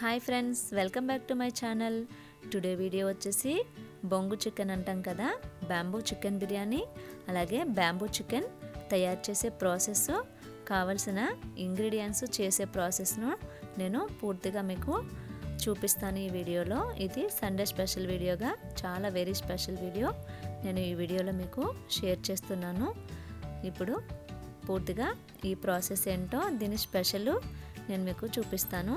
Hi friends welcome back to my channel today video వచ్చేసి బొంగు chicken అంటాం కదా బ్యాంబూ చికెన్ బిర్యానీ అలాగే బ్యాంబూ చికెన్ తయారు చేసే ప్రాసెస్ కావలసిన ఇంగ్రీడియంట్స్ చేసే ప్రాసెస్ను నేను పూర్తిగా మీకు చూపిస్తాను ఈ వీడియోలో. ఇది సండే స్పెషల్ వీడియోగా చాలా వెరీ స్పెషల్ వీడియో నేను ఈ వీడియోలో మీకు షేర్ చేస్తున్నాను. ఇప్పుడు పూర్తిగా ఈ ప్రాసెస్ ఏంటో దీని స్పెషల్ నేను మీకు చూపిస్తాను.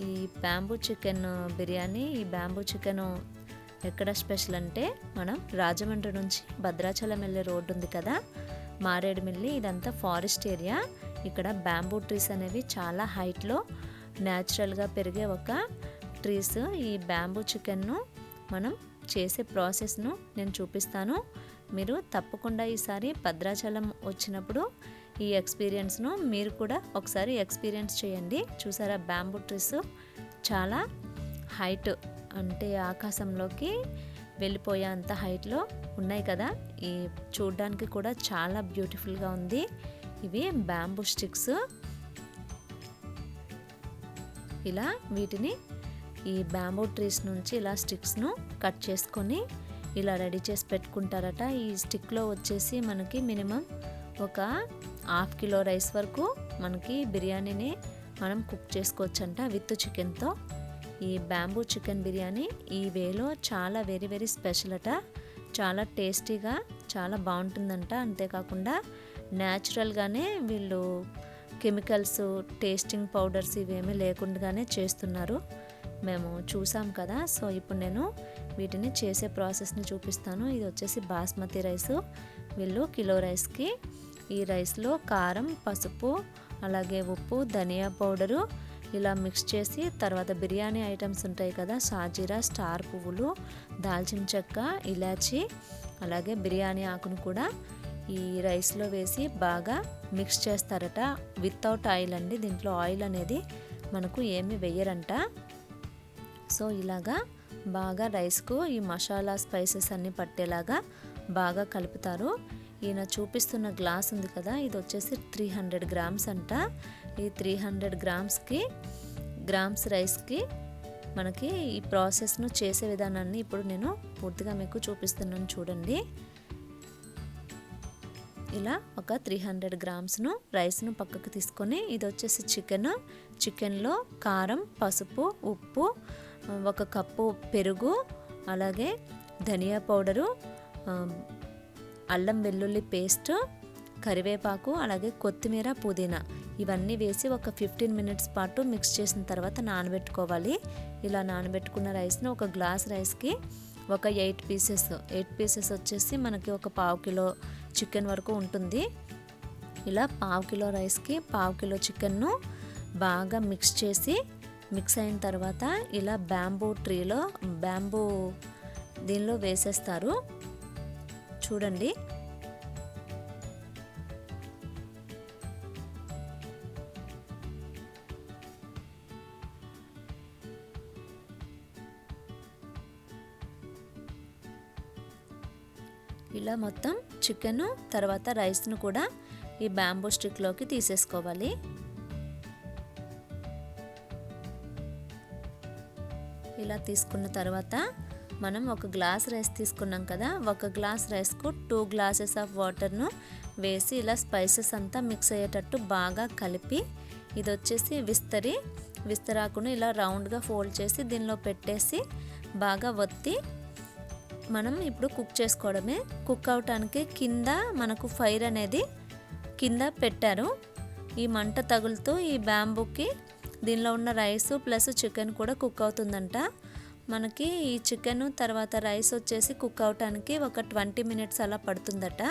ఈ బ్యాంబూ చికెన్ బిర్యానీ ఈ బ్యాంబూ చికెన్ ఎక్కడ స్పెషల్ అంటే మనం రాజమండ్రి నుంచి భద్రాచలం వెళ్ళే రోడ్డు ఉంది కదా మారేడుమిల్లి ఇదంతా ఫారెస్ట్ ఏరియా. ఇక్కడ బ్యాంబూ ట్రీస్ అనేవి చాలా హైట్లో న్యాచురల్గా పెరిగే ఒక ట్రీస్. ఈ బ్యాంబూ చికెన్ను మనం చేసే ప్రాసెస్ను నేను చూపిస్తాను. మీరు తప్పకుండా ఈసారి భద్రాచలం వచ్చినప్పుడు ఈ ఎక్స్పీరియన్స్ను మీరు కూడా ఒకసారి ఎక్స్పీరియన్స్ చేయండి. చూసారా బ్యాంబూ ట్రీస్ చాలా హైట్ అంటే ఆకాశంలోకి వెళ్ళిపోయే అంత హైట్లో ఉన్నాయి కదా. ఈ చూడడానికి కూడా చాలా బ్యూటిఫుల్గా ఉంది. ఇవి బ్యాంబూ స్టిక్స్. ఇలా వీటిని ఈ బ్యాంబూ ట్రీస్ నుంచి ఇలా స్టిక్స్ను కట్ చేసుకొని ఇలా రెడీ చేసి పెట్టుకుంటారట. ఈ స్టిక్లో వచ్చేసి మనకి మినిమం ఒక హాఫ్ కిలో రైస్ వరకు మనకి బిర్యానీని మనం కుక్ చేసుకోవచ్చంట విత్ చికెన్తో. ఈ బ్యాంబూ చికెన్ బిర్యానీ ఈ వేలో చాలా వెరీ వెరీ స్పెషల్ అట చాలా టేస్టీగా చాలా బాగుంటుందంట. అంతేకాకుండా న్యాచురల్గానే వీళ్ళు కెమికల్స్ టేస్టింగ్ పౌడర్స్ ఇవేమీ లేకుండానే చేస్తున్నారు. మేము చూసాం కదా సో ఇప్పుడు నేను వీటిని చేసే ప్రాసెస్ని చూపిస్తాను. ఇది వచ్చేసి బాస్మతి రైస్. వీళ్ళు కిలో రైస్కి ఈ రైస్లో కారం పసుపు అలాగే ఉప్పు ధనియా పౌడరు ఇలా మిక్స్ చేసి తర్వాత బిర్యానీ ఐటమ్స్ ఉంటాయి కదా సాజీరా స్టార్ పువ్వులు దాల్చిన చెక్క ఇలాచి అలాగే బిర్యానీ ఆకును కూడా ఈ రైస్లో వేసి బాగా మిక్స్ చేస్తారట. వితౌట్ ఆయిల్ అండి దీంట్లో ఆయిల్ అనేది మనకు ఏమి వేయరంట. సో ఇలాగా బాగా రైస్కు ఈ మసాలా స్పైసెస్ అన్నీ పట్టేలాగా బాగా కలుపుతారు. ఈయన చూపిస్తున్న గ్లాస్ ఉంది కదా ఇది వచ్చేసి త్రీ హండ్రెడ్ గ్రామ్స్ అంట. ఈ త్రీ హండ్రెడ్ గ్రామ్స్కి గ్రామ్స్ రైస్కి మనకి ఈ ప్రాసెస్ను చేసే విధానాన్ని ఇప్పుడు నేను పూర్తిగా మీకు చూపిస్తున్నాను చూడండి. ఇలా ఒక త్రీ హండ్రెడ్ గ్రామ్స్ను రైస్ను పక్కకు తీసుకొని ఇది వచ్చేసి చికెన్ చికెన్లో కారం పసుపు ఉప్పు ఒక కప్పు పెరుగు అలాగే ధనియా పౌడరు అల్లం వెల్లుల్లి పేస్ట్ కరివేపాకు అలాగే కొత్తిమీర పుదీనా ఇవన్నీ వేసి ఒక ఫిఫ్టీన్ మినిట్స్ పాటు మిక్స్ చేసిన తర్వాత నానబెట్టుకోవాలి. ఇలా నానబెట్టుకున్న రైస్ని ఒక గ్లాస్ రైస్కి ఒక ఎయిట్ పీసెస్ ఎయిట్ పీసెస్ వచ్చేసి మనకి ఒక పావు కిలో చికెన్ వరకు ఉంటుంది. ఇలా పావు కిలో రైస్కి పావు కిలో చికెన్ను బాగా మిక్స్ చేసి మిక్స్ అయిన తర్వాత ఇలా బ్యాంబూ ట్రీలో బ్యాంబూ దీనిలో వేసేస్తారు. చూడండి. ఇలా మొత్తం చికెన్ తర్వాత రైస్ను కూడా ఈ బ్యాంబూ స్టిక్లోకి తీసేసుకోవాలి. ఇలా తీసుకున్న తర్వాత మనం ఒక గ్లాస్ రైస్ తీసుకున్నాం కదా ఒక గ్లాస్ రైస్కు టూ గ్లాసెస్ ఆఫ్ వాటర్ను వేసి ఇలా స్పైసెస్ అంతా మిక్స్ అయ్యేటట్టు బాగా కలిపి ఇది వచ్చేసి విస్తరి విస్తరాకును ఇలా రౌండ్గా ఫోల్డ్ చేసి దీనిలో పెట్టేసి బాగా ఒత్తి మనం ఇప్పుడు కుక్ చేసుకోవడమే. కుక్ అవటానికి కింద మనకు ఫైర్ అనేది కింద పెట్టారు. ఈ మంట తగులుతూ ఈ బ్యాంబుకి దీనిలో ఉన్న రైస్ ప్లస్ చికెన్ కూడా కుక్ అవుతుందంట. మనకి ఈ చికెన్ తర్వాత రైస్ వచ్చేసి కుక్ అవటానికి ఒక ట్వంటీ మినిట్స్ అలా పడుతుందట.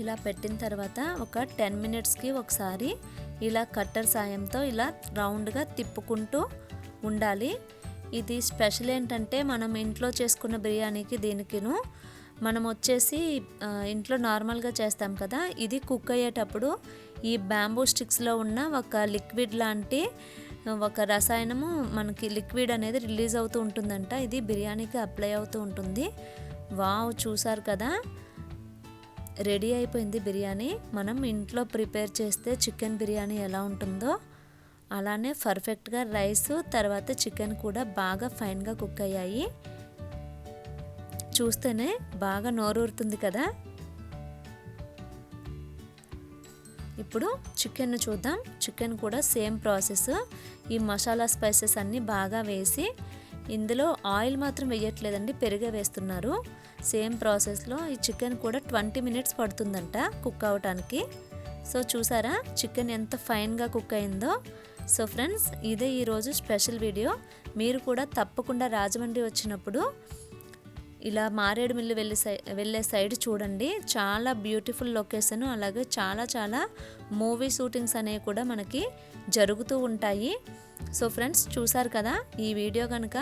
ఇలా పెట్టిన తర్వాత ఒక టెన్ మినిట్స్కి ఒకసారి ఇలా కట్టర్ సాయంతో ఇలా రౌండ్గా తిప్పుకుంటూ ఉండాలి. ఇది స్పెషల్ ఏంటంటే మనం ఇంట్లో చేసుకున్న బిర్యానీకి దీనికిను మనం వచ్చేసి ఇంట్లో నార్మల్గా చేస్తాం కదా ఇది కుక్ అయ్యేటప్పుడు ఈ బ్యాంబూ స్టిక్స్లో ఉన్న ఒక లిక్విడ్ లాంటి ఒక రసాయనము మనకి లిక్విడ్ అనేది రిలీజ్ అవుతూ ఉంటుందంట. ఇది బిర్యానీకి అప్లై అవుతూ ఉంటుంది. వావ్ చూసారు కదా? రెడీ అయిపోయింది బిర్యానీ. మనం ఇంట్లో ప్రిపేర్ చేస్తే చికెన్ బిర్యానీ ఎలా ఉంటుందో అలానే పర్ఫెక్ట్గా రైస్ తర్వాత చికెన్ కూడా బాగా ఫైన్గా కుక్ అయ్యాయి. చూస్తేనే బాగా నోరూరుతుంది కదా. ఇప్పుడు చికెన్ చూద్దాం. చికెన్ కూడా సేమ్ ప్రాసెస్. ఈ మసాలా స్పైసెస్ అన్నీ బాగా వేసి ఇందులో ఆయిల్ మాత్రం వేయట్లేదండి పెరుగు వేస్తున్నారు. సేమ్ ప్రాసెస్లో ఈ చికెన్ కూడా ట్వంటీ మినిట్స్ పడుతుందంట కుక్ అవటానికి. సో చూసారా చికెన్ ఎంత ఫైన్గా కుక్ అయిందో. సో ఫ్రెండ్స్ ఇదే ఈరోజు స్పెషల్ వీడియో. మీరు కూడా తప్పకుండా రాజమండ్రి వచ్చినప్పుడు ఇలా మారేడుమిల్లి వెళ్ళే సై వెళ్ళే సైడ్ చూడండి. చాలా బ్యూటిఫుల్ లొకేషన్ అలాగే చాలా చాలా మూవీ షూటింగ్స్ అనేవి కూడా మనకి జరుగుతూ ఉంటాయి. సో ఫ్రెండ్స్ చూసారు కదా? ఈ వీడియో కనుక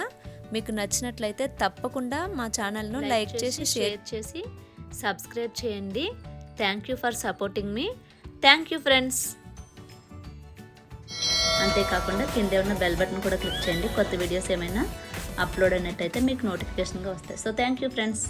మీకు నచ్చినట్లయితే తప్పకుండా మా ఛానల్ను లైక్ చేసి షేర్ చేసి సబ్స్క్రైబ్ చేయండి. థ్యాంక్ యూ ఫర్ సపోర్టింగ్ మీ థ్యాంక్ యూ ఫ్రెండ్స్ అంతేకాకుండా కింద ఉన్న బెల్ బటన్ కూడా క్లిక్ చేయండి. కొత్త వీడియోస్ ఏమైనా అప్లోడ్ అయినట్టయితే మీకు నోటిఫికేషన్గా వస్తాయి. So thank you friends